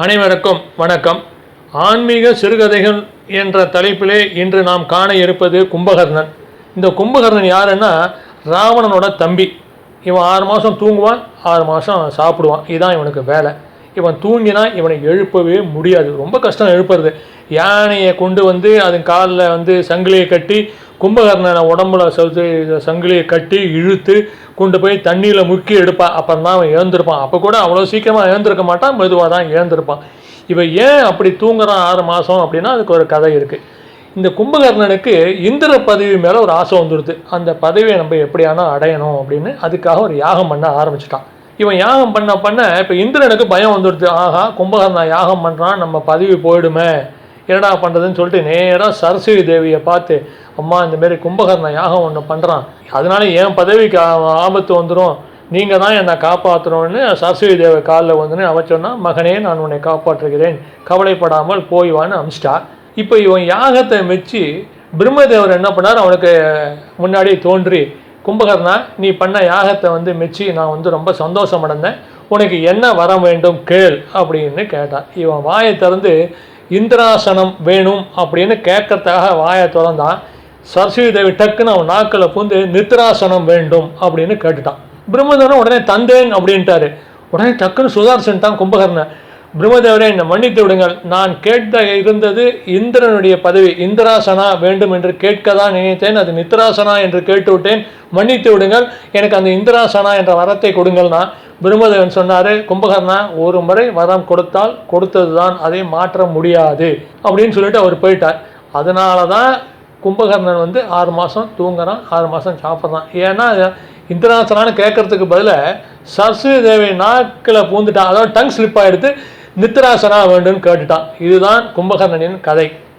அனைவருக்கும் வணக்கம். ஆன்மீக சிறுகதைகள் என்ற தலைப்பிலே இன்று நாம் காண இருப்பது கும்பகர்ணன். இந்த கும்பகர்ணன் யாருன்னா ராவணனோட தம்பி. இவன் ஆறு மாதம் தூங்குவான் ஆறு மாதம் சாப்பிடுவான். இதுதான் இவனுக்கு வேலை. இவன் தூங்கினா இவனை எழுப்பவே முடியாது. ரொம்ப கஷ்டம் எழுப்புறது. யானையை கொண்டு வந்து அதன் காலில் வந்து சங்கிலியை கட்டி கும்பகர்ணனை உடம்புல சவுத்து சங்கிலியை கட்டி இழுத்து கொண்டு போய் தண்ணியில் முக்கி எடுப்பான். அப்புறம் தான் அவன் எழுந்திருப்பான் அப்போ கூட அவ்வளோ சீக்கிரமாக எழுந்திருக்க மாட்டான். மெதுவாக தான் எழுந்திருப்பான் இவன் ஏன் அப்படி தூங்குறான் ஆறு மாதம் அப்படின்னா அதுக்கு ஒரு கதை இருக்குது இந்த கும்பகர்ணனுக்கு இந்திர பதவி மேலே ஒரு ஆசை வந்துடுது. அந்த பதவியை நம்ம எப்படியானா அடையணும் அப்படின்னு அதுக்காக ஒரு யாகம் பண்ண ஆரம்பிச்சிட்டான். இவன் யாகம் பண்ண பண்ண இப்போ இந்திரனுக்கு பயம் வந்துடுது. ஆஹா கும்பகர்ணன் யாகம் பண்ணுறான் நம்ம பதவி போயிடுமே. என்னடா பண்ணுறதுன்னு சொல்லிட்டு நேராக சரஸ்வதி தேவியை பார்த்து அம்மா இந்தமாரி கும்பகர்ண யாகம் ஒன்று பண்ணுறான் அதனால என் பதவிக்கு ஆபத்து வந்துடும் நீங்கள் தான் என்னை காப்பாற்றணும்னு சரஸ்வதி தேவை காலில் வந்துன்னு அவ சொன்னால் மகனே நான் உன்னை காப்பாற்றுகிறேன். கவலைப்படாமல் போய் வான்னு அமிச்சிட்டா. இப்போ இவன் யாகத்தை மெச்சு பிரம்மதேவர் என்ன பண்ணார்? அவனுக்கு முன்னாடி தோன்றி கும்பகர்ணா நீ பண்ண யாகத்தை வந்து மெச்சி நான் வந்து ரொம்ப சந்தோஷம் அடைந்தேன் உனக்கு என்ன வர வேண்டும்? கேள். அப்படின்னு கேட்டான் இவன் வாயை திறந்து இந்திராசனம் வேணும் அப்படின்னு கேட்கறதுக்காக வாயை திறந்தான். சரஸ்வதி தேவி டக்குன்னு அவன் நாக்கில் பூந்து நித்ராசனம் வேண்டும் அப்படின்னு கேட்டுட்டான். பிரம்மதேவன் உடனே தந்தேன் அப்படின்ட்டாரு. உடனே டக்குன்னு சுதாரிச்சுட்டான் கும்பகர்ணன். பிரம்மதேவரே என்னை மன்னித்து விடுங்கள். நான் கேட்ட இருந்தது இந்திரனுடைய பதவி. இந்திராசனா வேண்டும் என்று கேட்க தான் நினைத்தேன். அது நித்ராசனா என்று கேட்டு விட்டேன் மன்னித்து விடுங்கள். எனக்கு அந்த இந்திராசனா என்ற வரத்தை கொடுங்கள்னா பிரம்மதேவன் சொன்னார் கும்பகர்ணா ஒரு முறை வரம் கொடுத்தால் கொடுத்தது தான் அதை மாற்ற முடியாது. அப்படின்னு சொல்லிட்டு அவர் போயிட்டார். அதனால தான் கும்பகர்ணன் வந்து ஆறு மாதம் தூங்குறான் ஆறு மாதம் சாப்பிட்றான். ஏன்னா இந்திரநாசனான்னு கேட்கறதுக்கு பதிலாக சரஸ்வதி தேவி நாக்கில் பூந்துட்டான் அதாவது டங் ஸ்லிப் ஆகிடுத்து நித்ராசனா வேண்டும்னு கேட்டுட்டான். இதுதான் கும்பகர்ணனின் கதை.